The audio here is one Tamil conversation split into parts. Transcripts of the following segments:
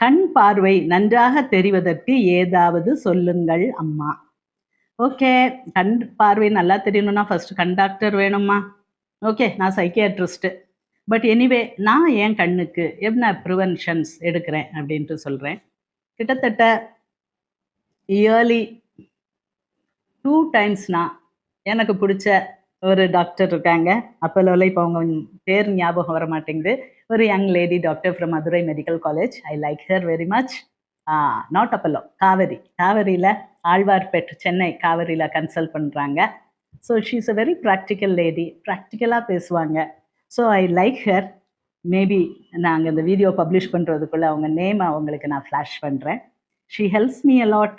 கண் பார்வை நன்றாக தெரிவதற்கு ஏதாவது சொல்லுங்கள் அம்மா. ஓகே கண் பார்வை நல்லா தெரியணும்னா ஃபர்ஸ்ட் கண்டாக்டர் வேணுமா ஓகே நான் சைக்கியாட்ரிஸ்ட்டு பட் எனிவே நான் என் கண்ணுக்கு என்ன ப்ரிவென்ஷன்ஸ் எடுக்கிறேன் அப்படின்ட்டு சொல்கிறேன் கிட்டத்தட்ட இயர்லி டூ டைம்ஸ்னா எனக்கு பிடிச்ச ஒரு டாக்டர் இருக்காங்க. அப்போலோவில் இப்போ அவங்க பேர் ஞாபகம் வர மாட்டேங்குது. ஒரு young lady doctor from Madurai medical college I like her very much not Apollo Kaveri. காவேரியில் Alwarpet Chennai காவேரியில் கன்சல்ட் பண்ணுறாங்க so she's a very practical lady ப்ராக்டிக்கலாக பேசுவாங்க. So I like her maybe நாங்கள் இந்த வீடியோ பப்ளிஷ் பண்ணுறதுக்குள்ளே அவங்க நேம் அவங்களுக்கு நான் ஃப்ளாஷ் பண்ணுறேன் ஷீ ஹெல்ப்ஸ் மீ அலாட்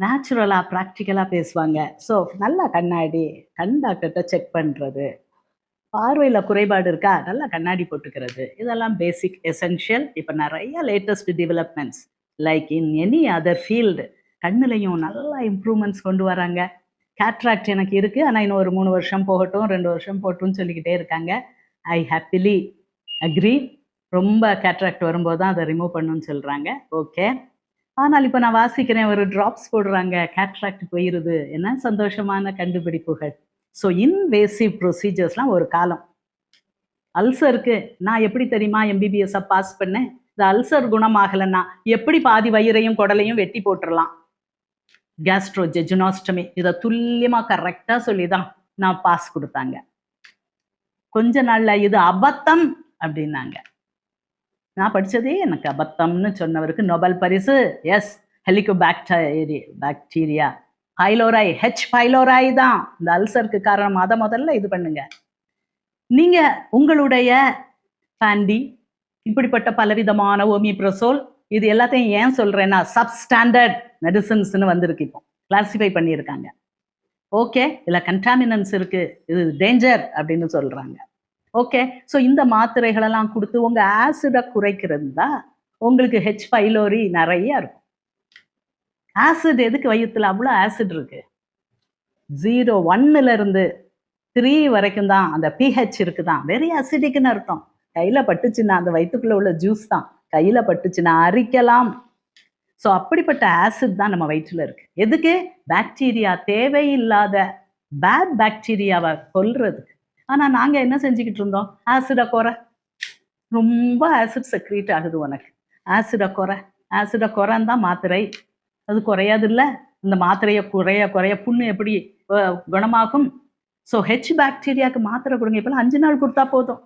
நேச்சுரலாக ப்ராக்டிக்கலாக பேசுவாங்க. ஸோ நல்லா கண்ணாடி கண் டாக்டர்கிட்ட செக் பண்ணுறது பார்வையில் குறைபாடு இருக்கா? நல்லா கண்ணாடி போட்டுக்கிறது. இதெல்லாம் பேசிக் எசென்ஷியல் இப்போ நிறைய latest developments like in any other field கண்ணுலையும் நல்லா இம்ப்ரூவ்மெண்ட்ஸ் கொண்டு வராங்க. கேட்ராக்ட் எனக்கு இருக்குது ஆனால் இன்னும் ஒரு மூணு வருஷம் போகட்டும் ரெண்டு வருஷம் போகட்டும்னு சொல்லிக்கிட்டே இருக்காங்க. ஐ ஹாப்பிலி அக்ரி ரொம்ப கேட்ராக்ட் வரும்போது தான் அதை ரிமூவ் பண்ணுன்னு சொல்கிறாங்க ஓகே ஆனால் இப்போ நான் வாசிக்கிறேன் ஒரு ட்ராப்ஸ் போடுறாங்க. கேட்ராக்ட் போயிடுது என்ன சந்தோஷமான கண்டுபிடிப்புகள். ஸோ இன்வேசிவ் ப்ரொசீஜர்ஸ்லாம் ஒரு காலம். அல்சருக்கு நான் எப்படி தெரியுமா எம்பிபிஎஸ்ஸை பாஸ் பண்ணேன்? இந்த அல்சர் குணமாகலைன்னா எப்படி பாதி வயிறையும் குடலையும் வெட்டி போட்டுடலாம் கேஸ்ட்ரோ ஜெஜுனாஸ்டமி இதை துல்லியமாக கரெக்டாக சொல்லி தான் நான் பாஸ் கொடுத்தாங்க. கொஞ்ச நாளில் இது அபத்தம் அப்படின்னாங்க. நான் படித்ததே எனக்கு அபத்தம்னு சொன்னவருக்கு நொபல் பரிசு. Yes Helicobacter bacteria pylori H pylori தான். இந்த அல்சருக்கு காரணம். அதை முதல்ல இது பண்ணுங்க. நீங்க உங்களுடைய பாண்டி இப்படிப்பட்ட பலவிதமான ஓமிப்ரசோல் இது எல்லாத்தையும் ஏன் சொல்றேன்னா சப்ஸ்டாண்டர்ட் மெடிசன்ஸ்னு வந்திருக்கு இப்போ. கிளாசிஃபை பண்ணியிருக்காங்க. ஓகே இதில் கண்டாமினன்ஸ் இருக்கு. இது டேஞ்சர் அப்படின்னு சொல்றாங்க. ஓகே ஸோ இந்த மாத்திரைகளெல்லாம் கொடுத்து உங்க ஆசிடை குறைக்கிறது தான் உங்களுக்கு ஹெச் பைலோரி நிறைய இருக்கும். ஆசிட் எதுக்கு வயிற்றுல அவ்வளோ ஆசிட் இருக்கு. ஜீரோ ஒன்னுலேருந்து த்ரீ வரைக்கும் தான் அந்த பிஹெச் இருக்குதான். வெரி அசிடிக்குன்னு அர்த்தம். கையில் பட்டுச்சுன்னா அந்த வயிற்றுக்குள்ள உள்ள ஜூஸ் தான். கையில் பட்டுச்சுன்னா அரிக்கலாம். ஸோ அப்படிப்பட்ட ஆசிட் தான் நம்ம வயிற்றுல இருக்கு. எதுக்கு? பாக்டீரியா தேவையில்லாத பேட் பாக்டீரியாவை கொல்றதுக்கு. ஆனால் நாங்கள் என்ன செஞ்சுக்கிட்டு இருந்தோம்? ஆசிட குறை. ரொம்ப ஆசிட் செக்ரீட் ஆகுது உனக்கு. ஆசிட குறை. ஆசிட குறைன்னு தான் மாத்திரை. அது குறையாது இல்ல இந்த மாத்திரையை குறைய குறைய புண்ணு எப்படி குணமாகும்? ஸோ ஹெச் பாக்டீரியாவுக்கு மாத்திரை கொடுங்க. இப்போல்லாம் அஞ்சு நாள் கொடுத்தா போதும்.